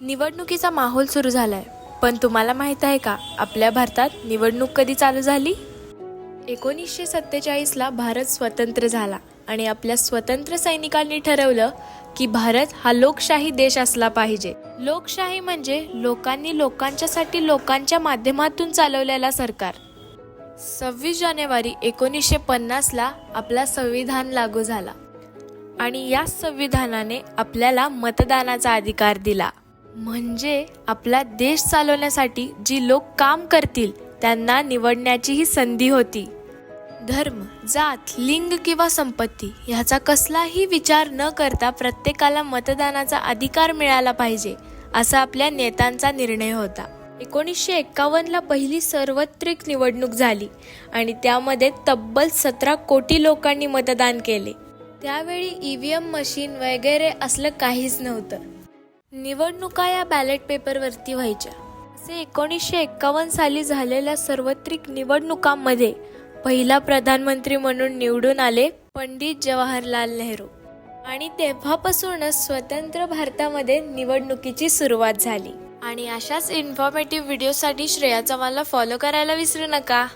निवडणुकीचा माहोल सुरू झालाय. पण तुम्हाला माहीत आहे का आपल्या भारतात निवडणूक कधी चालू झाली? एकोणीसशे सत्तेचाळीसला भारत स्वतंत्र झाला आणि आपल्या स्वतंत्र सैनिकांनी ठरवलं की भारत हा लोकशाही देश असला पाहिजे. लोकशाही म्हणजे लोकांनी लोकांच्यासाठी लोकांच्या माध्यमातून चालवलेला सरकार. सव्वीस जानेवारी एकोणीसशे पन्नासला आपला संविधान लागू झाला आणि या संविधानाने आपल्याला मतदानाचा अधिकार दिला. म्हणजे आपला देश चालवण्यासाठी जी लोक काम करतील त्यांना निवडण्याची ही संधी होती. धर्म जात लिंग किंवा संपत्ती ह्याचा कसलाही विचार न करता प्रत्येकाला मतदानाचा अधिकार मिळाला पाहिजे असा आपल्या नेत्यांचा निर्णय होता. एकोणीसशे एक्कावन्नला पहिली सार्वत्रिक निवडणूक झाली आणि त्यामध्ये तब्बल सतरा कोटी लोकांनी मतदान केले. त्यावेळी ई व्ही एम मशीन वगैरे असलं काहीच नव्हतं. निवडणुका या बॅलेट पेपरवरती व्हायच्या. असे एकोणीसशे एक्कावन्न साली झालेल्या सार्वत्रिक निवडणुकांमध्ये पहिला प्रधानमंत्री म्हणून निवडून आले पंडित जवाहरलाल नेहरू. आणि तेव्हापासूनच स्वतंत्र भारतामध्ये निवडणुकीची सुरुवात झाली. आणि अशाच इन्फॉर्मेटिव्ह व्हिडिओसाठी श्रेयाचा मला फॉलो करायला विसरू नका.